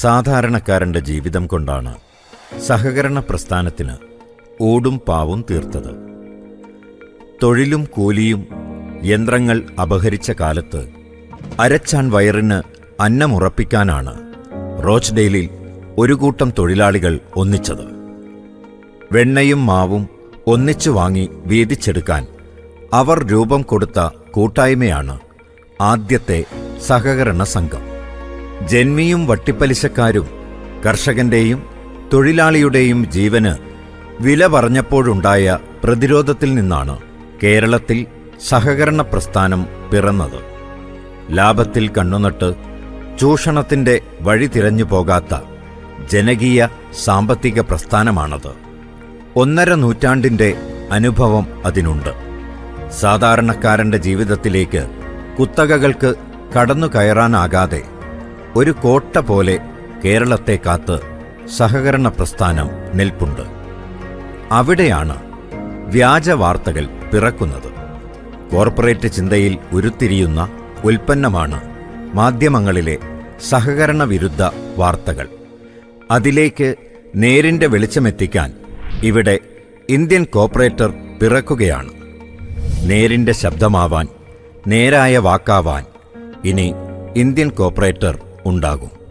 സാധാരണക്കാരന്റെ ജീവിതം കൊണ്ടാണ് സഹകരണ പ്രസ്ഥാനത്തിന് ഓടും പാവും തീർത്തത്. തൊഴിലും കൂലിയും യന്ത്രങ്ങൾ അപഹരിച്ച കാലത്ത് അരച്ചാൻ വയറിന് അന്നമുറപ്പിക്കാനാണ് റോച്ച്ഡെയിലിൽ ഒരു കൂട്ടം തൊഴിലാളികൾ ഒന്നിച്ചത്. വെണ്ണയും മാവും ഒന്നിച്ചു വാങ്ങി വീതിച്ചെടുക്കാൻ അവർ രൂപം കൊടുത്ത കൂട്ടായ്മയാണ് ആദ്യത്തെ സഹകരണ സംഘം. ജന്മിയും വട്ടിപ്പലിശക്കാരും കർഷകന്റെയും തൊഴിലാളിയുടെയും ജീവന് വില പറഞ്ഞപ്പോഴുണ്ടായ പ്രതിരോധത്തിൽ നിന്നാണ് കേരളത്തിൽ സഹകരണ പ്രസ്ഥാനം പിറന്നത്. ലാഭത്തിൽ കണ്ണുനട്ട് ചൂഷണത്തിന്റെ വഴി തിരഞ്ഞു പോകാത്ത ജനകീയ സാമ്പത്തിക പ്രസ്ഥാനമാണത്. ഒന്നര നൂറ്റാണ്ടിന്റെ അനുഭവം അതിനുണ്ട്. സാധാരണക്കാരന്റെ ജീവിതത്തിലേക്ക് കുത്തകകൾക്ക് കടന്നു കയറാനാകാതെ ഒരു കോട്ട പോലെ കേരളത്തെ കാത്ത് സഹകരണ പ്രസ്ഥാനം നിൽപ്പുണ്ട്. അവിടെയാണ് വ്യാജ വാർത്തകൾ പിറക്കുന്നത്. കോർപ്പറേറ്റ് ചിന്തയിൽ ഉരുത്തിരിയുന്ന ഉൽപ്പന്നമാണ് മാധ്യമങ്ങളിലെ സഹകരണ വിരുദ്ധ വാർത്തകൾ. അതിലേക്ക് നേരിന്റെ വെളിച്ചമെത്തിക്കാൻ ഇവിടെ ഇന്ത്യൻ കോപ്പറേറ്റർ പിറക്കുകയാണ്. നേരിന്റെ ശബ്ദമാവാൻ നേരായ വാക്കാവാൻ ഇനി ഇന്ത്യൻ കോർപ്പറേറ്റർ ഉണ്ടാകും.